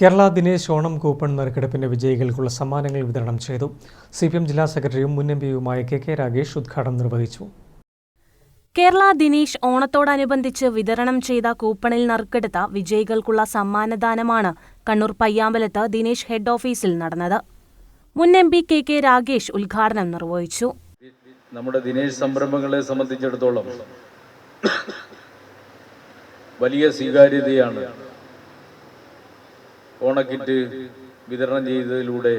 Kerala Dinesh Onam coupon നറുക്കെടുപ്പിന്റെ വിജയികൾക്കുള്ള സമ്മാനങ്ങൾ വിതരണം ചെയ്തു. സി പി എം ജില്ലാ സെക്രട്ടറിയും മുൻ എം പിയുമായ കെ കെ രാഗേഷ് ഉദ്ഘാടനം നിർവഹിച്ചു. കേരള ദിനേശ് ഓണത്തോടനുബന്ധിച്ച് വിതരണം ചെയ്ത കൂപ്പണിൽ നറുക്കെടുത്ത വിജയികൾക്കുള്ള സമ്മാനദാനമാണ് കണ്ണൂർ പയ്യാമ്പലത്ത് ദിനേശ് ഹെഡ് ഓഫീസിൽ നടന്നത്. മുൻ M P K K Ragesh ഉദ്ഘാടനം നിർവഹിച്ചു. നമ്മുടെ ദിനേശ് സംരംഭങ്ങളെ സംബന്ധിച്ചിടത്തോളം വലിയ സ്വീകാര്യതയാണ് ഓണക്കിറ്റ് വിതരണം ചെയ്തതിലൂടെ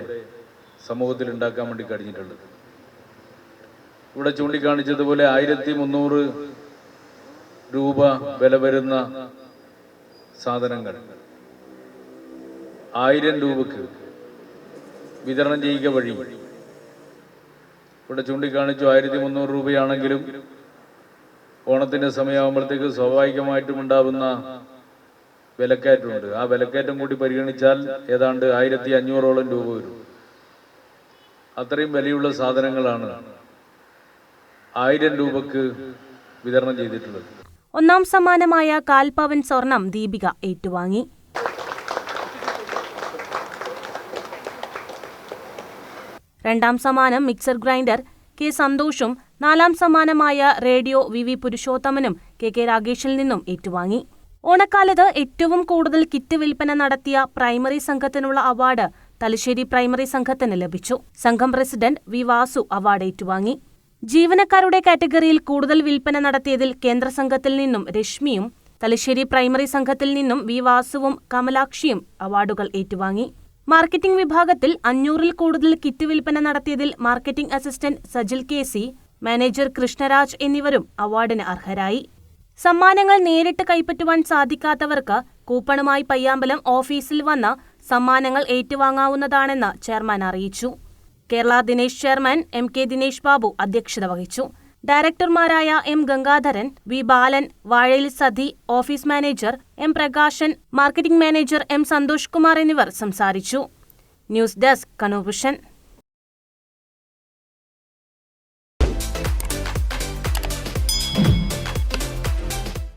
സമൂഹത്തിൽ ഉണ്ടാക്കാൻ വേണ്ടി കഴിഞ്ഞിട്ടുള്ളത്. ഇവിടെ ചൂണ്ടിക്കാണിച്ചതുപോലെ ആയിരത്തി മുന്നൂറ് രൂപ വില വരുന്ന സാധനങ്ങൾ ആയിരം രൂപക്ക് വിതരണം ചെയ്യുക വഴി ഇവിടെ ചൂണ്ടിക്കാണിച്ചു ആയിരത്തി മുന്നൂറ് രൂപയാണെങ്കിലും ഓണത്തിന്റെ സമയമാകുമ്പോഴത്തേക്ക് സ്വാഭാവികമായിട്ടും ഉണ്ടാവുന്ന വിലക്കയറ്റമുണ്ട്. ആ വിലക്കയറ്റം കൂടി പരിഗണിച്ചാൽ ഏതാണ്ട് ആയിരത്തി അഞ്ഞൂറോളം രൂപ വരും. അത്രയും വിലയുള്ള സാധനങ്ങളാണ് ആയിരം രൂപക്ക് വിതരണം ചെയ്തിട്ടുള്ളത്. ഒന്നാം സമ്മാനമായ കാൽപവൻ സ്വർണം ദീപിക ഏറ്റുവാങ്ങി. രണ്ടാം സമ്മാനം മിക്സർ ഗ്രൈൻഡർ കെ സന്തോഷും നാലാം സമ്മാനമായ റേഡിയോ വി വി പുരുഷോത്തമനും കെ കെ രാഗേഷിൽ നിന്നും ഏറ്റുവാങ്ങി. ഓണക്കാലത്ത് ഏറ്റവും കൂടുതൽ കിറ്റ് വിൽപ്പന നടത്തിയ പ്രൈമറി സംഘത്തിനുള്ള അവാർഡ് തലശ്ശേരി പ്രൈമറി സംഘത്തിന് ലഭിച്ചു. സംഘം പ്രസിഡന്റ് വി വാസു അവാർഡ് ഏറ്റുവാങ്ങി. ജീവനക്കാരുടെ കാറ്റഗറിയിൽ കൂടുതൽ വിൽപ്പന നടത്തിയതിൽ കേന്ദ്ര സംഘത്തിൽ നിന്നും രശ്മിയും തലശ്ശേരി പ്രൈമറി സംഘത്തിൽ നിന്നും വി വാസുവും കമലാക്ഷിയും അവാർഡുകൾ ഏറ്റുവാങ്ങി. മാർക്കറ്റിംഗ് വിഭാഗത്തിൽ അഞ്ഞൂറിൽ കൂടുതൽ കിറ്റ് വിൽപ്പന നടത്തിയതിൽ marketing assistant Sajil K C manager Krishnaraj എന്നിവരും അവാർഡിന് അർഹരായി. സമ്മാനങ്ങൾ നേരിട്ട് കൈപ്പറ്റുവാൻ സാധിക്കാത്തവർക്ക് കൂപ്പണുമായി പയ്യാമ്പലം ഓഫീസിൽ വന്ന് സമ്മാനങ്ങൾ ഏറ്റുവാങ്ങാവുന്നതാണെന്ന് ചെയർമാൻ അറിയിച്ചു. Kerala Dinesh chairman M K Dinesh Babu അധ്യക്ഷത വഹിച്ചു. ഡയറക്ടർമാരായ M Gangadharan V Balan Vazhayil Sathi office manager M Prakashan marketing manager M Santhosh Kumar എന്നിവർ സംസാരിച്ചു. News desk Kannur